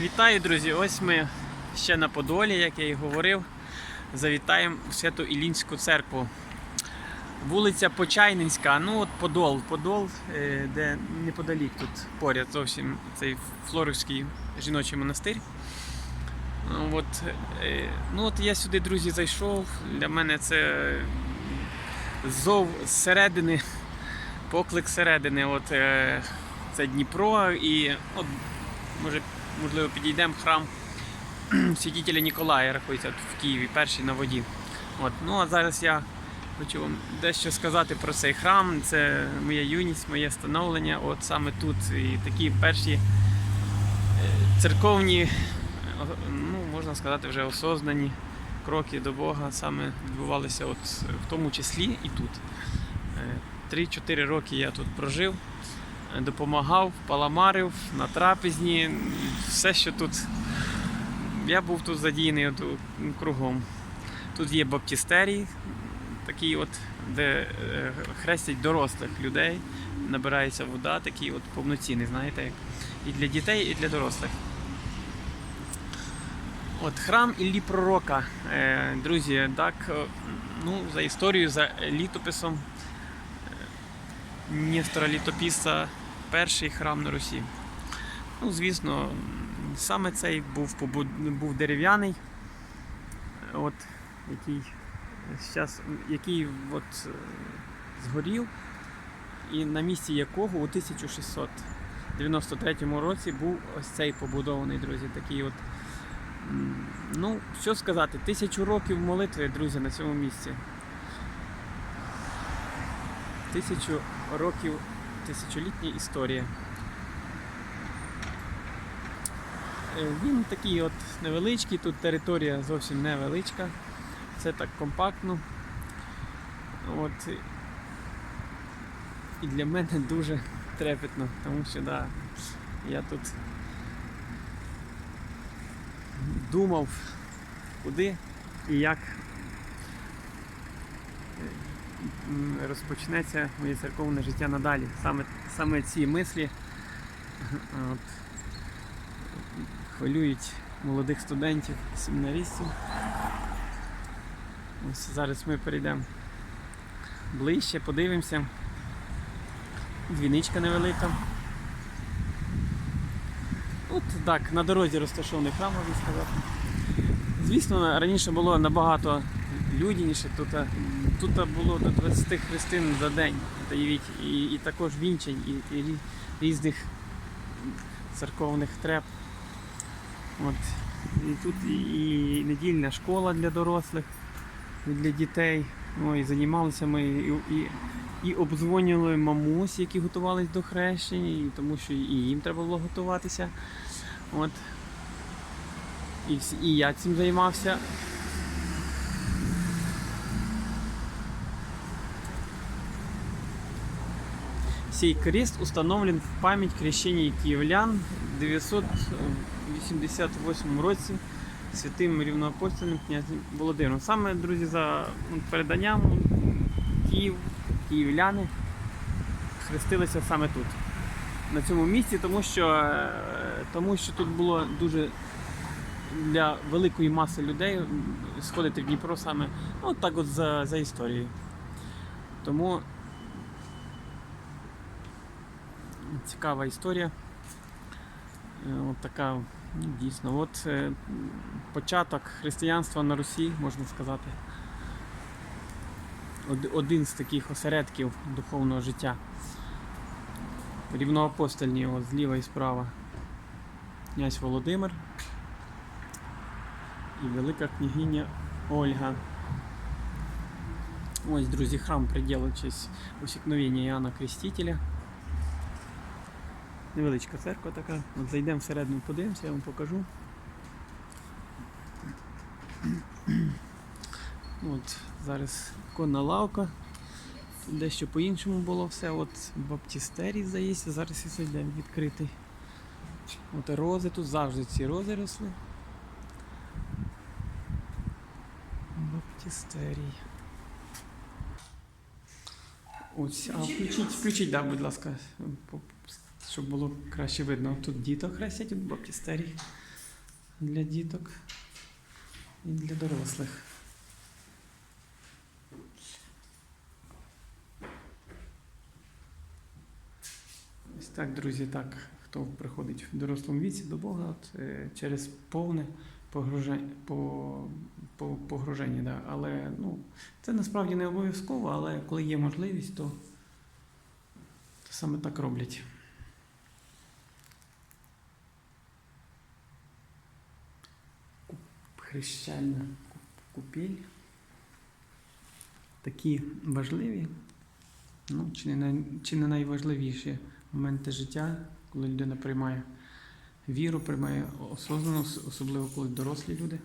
Вітаю, друзі! Ось ми ще на Подолі, як я і говорив. Завітаємо в Свято Ілінську церкву. Вулиця Почайнинська, ну от Подол, Подол, е, де неподалік тут поряд зовсім цей Флорівський жіночий монастир. Ну, От, е, ну от я сюди, друзі, зайшов. Для мене це зов зсередини, поклик зсередини. От, е, це Дніпро і от, може, можливо підійдемо храм святителя Ніколая, рахується в Києві, перший на воді. От. Ну а зараз я хочу вам дещо сказати про цей храм. Це моя юність, моє становлення. От саме тут і такі перші е, церковні, е, ну можна сказати, вже осознані кроки до Бога саме відбувалися от в тому числі і тут. Е, 3-4 роки я тут прожив, е, допомагав, паламарив на трапезні, все, що тут. Я був тут задіяний от, кругом. Тут є баптістерій, такий от, де е, хрестять дорослих людей, набирається вода, такий от повноцінний, знаєте, і для дітей, і для дорослих. От храм Іллі Пророка. Е, друзі, так, е, ну, за історією, за літописом Нестора Літопіса, перший храм на Русі. Ну, звісно, саме цей був, був дерев'яний, от, який, щас, який от, е, згорів, і на місці якого у 1693 році був ось цей побудований, друзі, такий от. Ну, що сказати, тисячу років молитви, друзі, на цьому місці. Тисячу років, тисячолітня історія. Е, Він такий от невеличкий, тут територія зовсім невеличка. Все так компактно. От. І для мене дуже трепетно, тому що да, я тут думав, куди і як розпочнеться моє церковне життя надалі. Саме, саме ці мислі от, хвилюють молодих студентів, семінаристів. Ось зараз ми перейдемо ближче, подивимося. Двіничка невелика. От так, на дорозі розташований храм, можна сказати. Звісно, раніше було набагато людяніше. Тут, е, тут було до 20 хрестин за день. І, і також вінчень, і, і різних церковних треб. От. І тут і, недільна школа для дорослих, і для дітей. Ну, і займалися ми і, і, і обдзвонювали мамусь, які готувалися до хрещення, тому що і їм треба було готуватися. От. І, і я цим займався. Сей крест установлен в память крещения киевлян в 988 році святим рівноапостольним князем Володимиром. Саме, друзі, за ну, переданням Київ, київляни хрестилися саме тут, на цьому місці, тому що, е, тому що тут було дуже для великої маси людей сходити в Дніпро саме ну, так от за, за історією. Тому цікава історія. Е, От така, ну, дійсно, от е, початок християнства на Русі, можна сказати. Один з таких осередків духовного життя. Рівноапостольні, от зліва і справа. Князь Володимир і велика княгиня Ольга. Ось, друзі, храм приділив честь усікновення Іоанна Крестителя. Невеличка церква така. От зайдемо всередину, подивимося, я вам покажу. От, зараз конна лавка. Дещо по-іншому було все. От баптістерій, здається, зараз і зайдемо відкритий. От рози, тут завжди ці рози росли. Баптістерій. Ось, а включіть, включіть, да, будь ласка. Щоб було краще видно. Тут діток хрестять, тут баптістерій для діток і для дорослих. Ось так, друзі, так, хто приходить в дорослому віці до Бога, от, е, через повне погруження, по, по, погруження да. але ну, це насправді не обов'язково, але коли є можливість, то, то саме так роблять. Хрещальна купіль. Такі важливі, ну, чи не, най, чи не найважливіші моменти життя, коли людина приймає віру, приймає осознанно, особливо коли дорослі люди.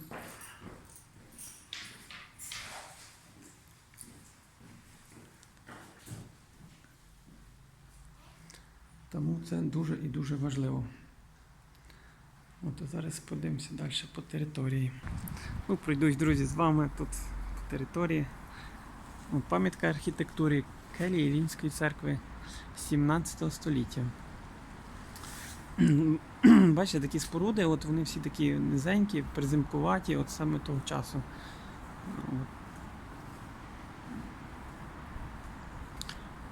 Тому це дуже і дуже важливо. От зараз подивимося далі по території. Ну, пройдусь, друзі, з вами тут по території. От пам'ятка архітектури Келії Римської церкви 17 століття. Бачите, такі споруди, от вони всі такі низенькі, приземкуваті, от саме того часу.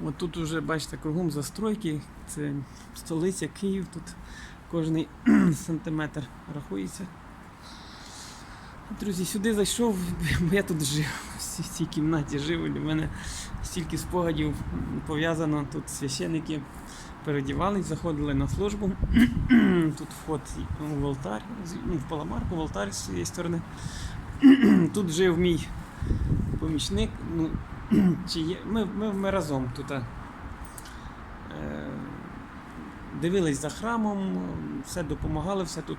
От. Тут уже, бачите, кругом застройки, це столиця Київ, тут кожний сантиметр рахується. Друзі, сюди зайшов, бо я тут жив, в цій- кімнаті жив, для мене стільки спогадів пов'язано. Тут священники переодівались, заходили на службу. Тут вход в алтар, ну, в паламарку, в алтар з цієї сторони. Тут жив мій помічник. Ну, чи є, ми, ми, ми разом тут. е, Дивились за храмом, все допомагали, все тут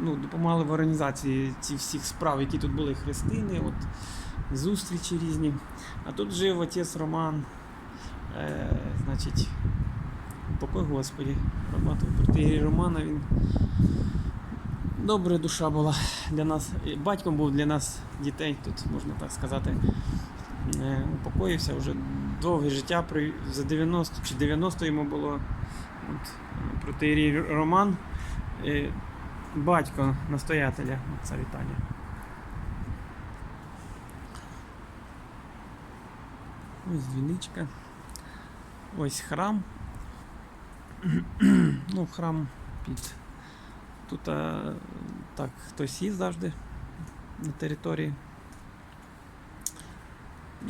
ну, допомагали в організації ці всіх справ, які тут були хрестини, от, зустрічі різні. А тут жив отець Роман. Е, значить, покой Господі. Протиєрій Романа він добра душа була для нас. Батьком був для нас дітей, тут можна так сказати. Е, упокоївся вже довге життя, за 90 чи 90 йому було. От, протиєрій Роман, е, батько настоятеля отця Віталія. Ось дзвіничка. Ось храм. ну, храм під. Тут а, так, хтось є завжди на території.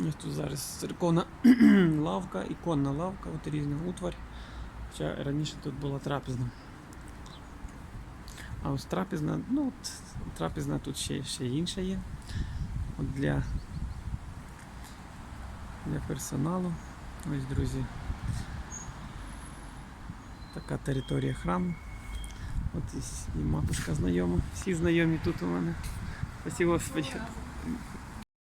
Ось тут зараз церковна лавка, іконна лавка, от різна утварь. Хоча раніше тут була трапезна. А ось трапезна, ну от трапезна тут ще, ще інша є. От для, для персоналу. Ось, друзі. Така територія храму. От і, матушка знайома. Всі знайомі тут у мене. Спасибо Господи.